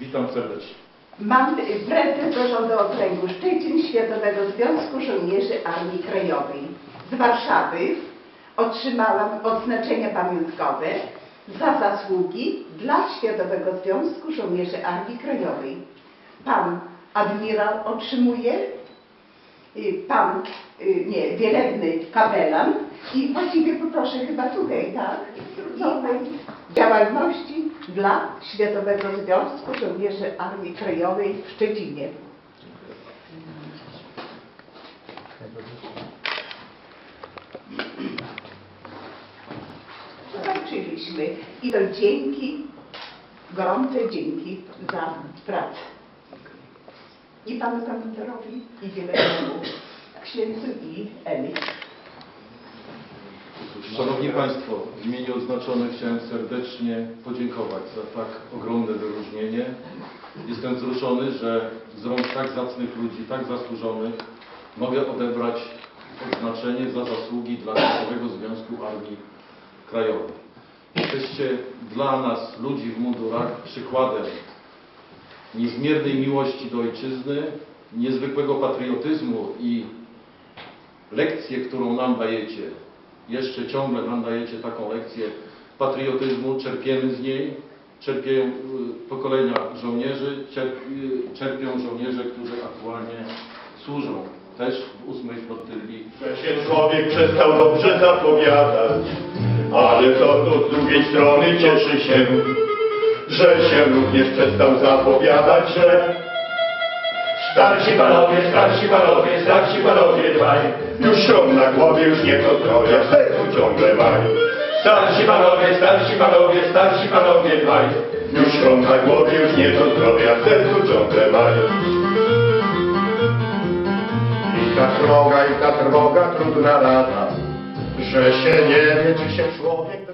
Witam serdecznie. Mam prezes Zarządu Okręgu Szczecin Światowego Związku Żołnierzy Armii Krajowej. Z Warszawy otrzymałam odznaczenia pamiątkowe za zasługi dla Światowego Związku Żołnierzy Armii Krajowej. Pan admirał otrzymuje, y, pan, y, nie, wielebny kapelan i właściwie poproszę chyba tutaj, tak? Tutaj działalności dla Światowego Związku Żołnierzy Armii Krajowej w Szczecinie. Zobaczyliśmy i to dzięki, gorące dzięki za pracę. I panu komendorowi, i wielkiemu księdzu i Eli. Szanowni Państwo, w imieniu odznaczonych chciałem serdecznie podziękować za tak ogromne wyróżnienie. Jestem wzruszony, że z rąk tak zacnych ludzi, tak zasłużonych mogę odebrać odznaczenie za zasługi dla Światowego Związku Armii Krajowej. Jesteście dla nas, ludzi w mundurach, przykładem niezmiernej miłości do ojczyzny, niezwykłego patriotyzmu i lekcję, którą nam dajecie, jeszcze ciągle nam dajecie taką lekcję patriotyzmu, czerpiemy z niej, czerpią y, pokolenia żołnierzy, y, czerpią żołnierze, którzy aktualnie służą też w ósmej flotyli się człowiek przestał dobrze zapowiadać, ale to od drugiej strony cieszy się, że się również przestał zapowiadać, że starsi panowie, starsi panowie, starsi panowie dwaj, już szron na głowie, już nie to zdrowia, w sercu ciągle maj. Starsi panowie, starsi panowie, starsi panowie dwaj, już szron na głowie, już nie to zdrowia, w sercu ciągle maj. I ta trwoga, i ta trwoga, trudna rada, że się nie wie, czy się człowiek.